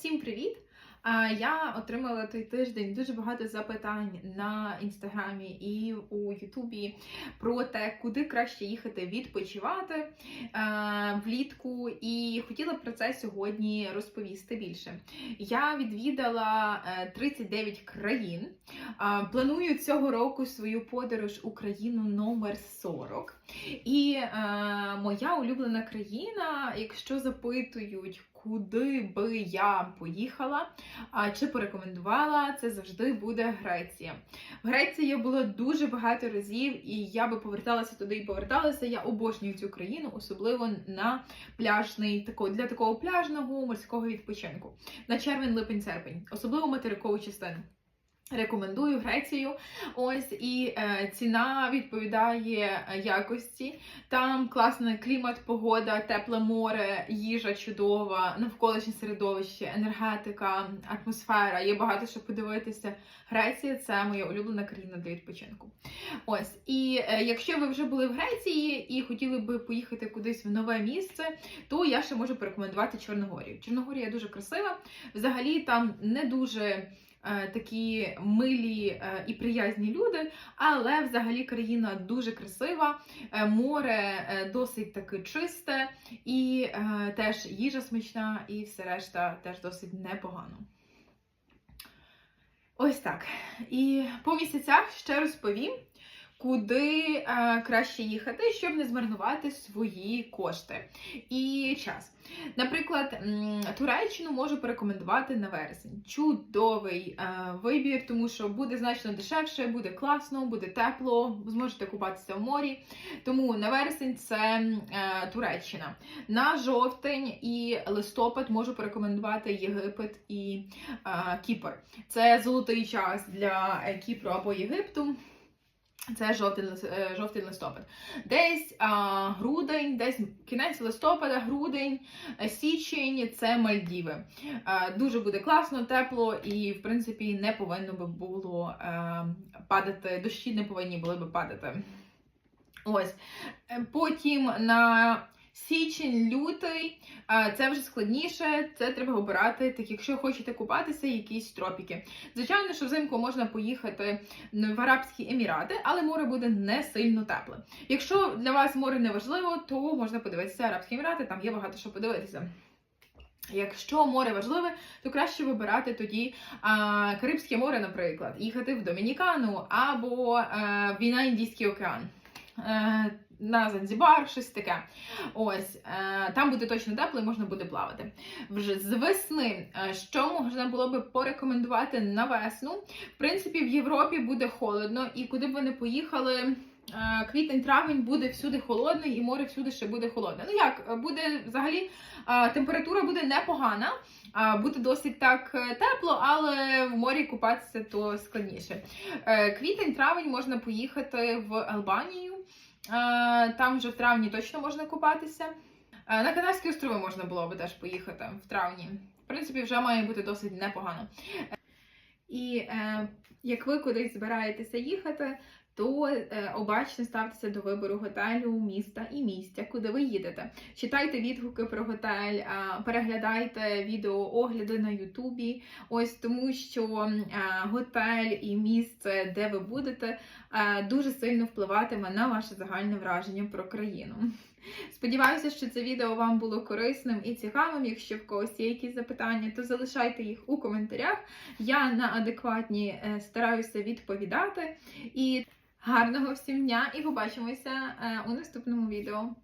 Всім привіт! Я отримала той тиждень дуже багато запитань на інстаграмі і у Ютубі про те, куди краще їхати відпочивати е, влітку, і хотіла про це сьогодні розповісти більше. Я відвідала е, 39 країн. Планую цього року свою подорож Україну номер 40. І е, моя улюблена країна, якщо запитують, куди би я поїхала, а чи порекомендувала, це завжди буде Греція. В Греції я була дуже багато разів, і я би поверталася туди і поверталася. Я обожнюю цю країну, особливо на пляжний, такого для такого пляжного морського відпочинку. На червень, липень, серпень, особливо материкову частину. Рекомендую Грецію. Ось і е, ціна відповідає е, якості. Там класний клімат, погода, тепле море, їжа чудова, навколишнє середовище, енергетика, атмосфера. Є багато що подивитися. Греція це моя улюблена країна для відпочинку. Ось і е, якщо ви вже були в Греції і хотіли би поїхати кудись в нове місце, то я ще можу порекомендувати Чорногорію. Чорногорія дуже красива. Взагалі там не дуже такі милі е, і приязні люди, але взагалі країна дуже красива, е, море е, досить таки чисте, і е, теж їжа смачна, і все решта теж досить непогано. Ось так. І по місяцях ще розповім, куди е, краще їхати, щоб не змарнувати свої кошти і час. Наприклад, Туреччину можу порекомендувати на вересень. Чудовий е, вибір, тому що буде значно дешевше, буде класно, буде тепло, зможете купатися в морі. Тому на вересень це е, Туреччина. На жовтень і листопад можу порекомендувати Єгипет і е, Кіпр. Це золотий час для Кіпру або Єгипту. Це жовтий, е, жовтий листопад. Десь а, грудень, десь кінець листопада, грудень, е, січень це Мальдіви. А, дуже буде класно, тепло і, в принципі, не повинно би було а, падати, дощі не повинні були би падати. Ось. Е, Потім на січень, лютий е, це вже складніше, це треба обирати, так якщо хочете купатися, якісь тропіки. Звичайно, що взимку можна поїхати в Арабські Емірати, але море буде не сильно тепле. Якщо для вас море не важливо, то можна подивитися Арабські Емірати, там є багато що подивитися. Якщо море важливе, то краще вибирати тоді а, Карибське море, наприклад, їхати в Домінікану або а, Війна Індійський океан. Е, на Занзібар, щось таке. Ось е, там буде точно тепло і можна буде плавати. Вже з весни, е, що можна було би порекомендувати на весну. В принципі, в Європі буде холодно, і куди б ви не поїхали. Квітень-травень буде всюди холодний, і море всюди ще буде холодне. Ну як, буде взагалі температура буде непогана, буде досить так тепло, але в морі купатися то складніше. Квітень-травень можна поїхати в Албанію. Е, Там вже в травні точно можна купатися. Е, На Канарські острови можна було би теж поїхати в травні. В принципі, вже має бути досить непогано. І е, як ви кудись збираєтеся їхати, то е, обачно ставтеся до вибору готелю, міста і місця, куди ви їдете. Читайте відгуки про готель, переглядайте відеоогляди на Ютубі. Ось тому, що е, готель і місце, де ви будете, е, дуже сильно впливатиме на ваше загальне враження про країну. Сподіваюся, що це відео вам було корисним і цікавим. Якщо в когось є якісь запитання, то залишайте їх у коментарях. Я на адекватні стараюся відповідати. І гарного всім дня і побачимося е, у наступному відео.